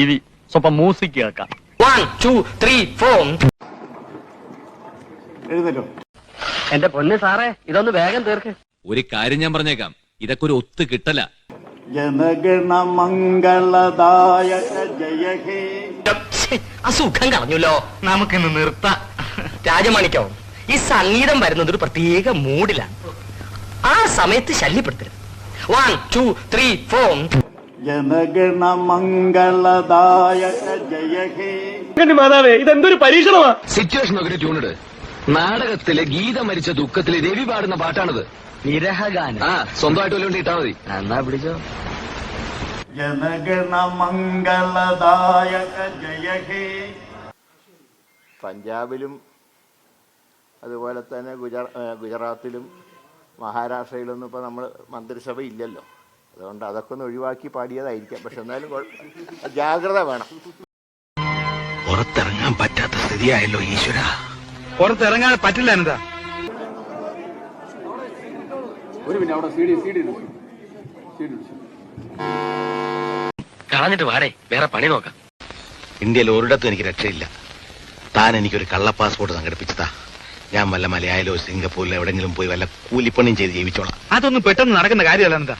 ഇനി స్వల్ప മ്യൂസിക് കേൾക്കാം. വൺ ടു ത്രീ ഫോർ എന്റെ പൊന്ന് സാറേ ഇതൊന്ന് വേഗം തീർക്ക്. ഒരു കാര്യം ഞാൻ പറഞ്ഞേക്കാം. ഇതൊക്കെ ഒരു ഒത്ത് കിട്ടല. ജനഗണമംഗളദായക ജയ ഹേ. അസുഖം കളഞ്ഞല്ലോ. നമുക്കിന്ന് നിർത്താം. രാജമാണിക്കോ ഈ സംഗീതം വരുന്നത് ഒരു പ്രത്യേക മൂഡിലാണ്. ആ സമയത്ത് ശല്യപ്പെടുത്തരുത്. വൺ ടു ത്രീ ഫോർ ജനഗണ മംഗളദായക ജയ ഹേ സിറ്റുവേഷൻ ഒക്കെ ട്യൂണിട് നാടകത്തിലെ ഗീത മരിച്ച ദുഃഖത്തിലെ രവി പാടുന്ന പാട്ടാണിത്. നിരഹഗാനം. ആ സ്വന്തമായിട്ട് വല്ലതും ഇട്ടാ മതി. എന്നാ പിടിച്ചോ. ജനഗണ മംഗളദായക ജയ ഹേ പഞ്ചാബിലും അതുപോലെ തന്നെ ഗുജറ ഏ, ഗുജറാത്തിലും മഹാരാഷ്ട്രയിലൊന്നും ഇപ്പോൾ നമ്മൾ മന്ത്രിസഭ ഇല്ലല്ലോ അതുകൊണ്ട് അതൊക്കെ ഒന്ന് ഒഴിവാക്കി പാടിയതായിരിക്കാം. പക്ഷെ എന്നാലും ജാഗ്രത വേണം. പുറത്തിറങ്ങാൻ പറ്റാത്ത സ്ഥിതിയായല്ലോ ഈശ്വര. പുറത്തിറങ്ങാൻ പറ്റില്ല എന്താ കളഞ്ഞിട്ട് വാടേ വേറെ പണി നോക്കാം. ഇന്ത്യയിൽ ഒരിടത്തും എനിക്ക് രക്ഷയില്ല. താൻ എനിക്കൊരു കള്ള പാസ്പോർട്ട് സംഘടിപ്പിച്ചതാ. ഞാൻ വല്ല മലയാളിലോ സിംഗപ്പൂരിലോ എവിടെങ്കിലും പോയി വല്ല കൂലിപ്പണിയും ചെയ്ത് ജീവിച്ചോളാം. അതൊന്നും പെട്ടെന്ന് നടക്കുന്ന കാര്യമല്ല എന്താ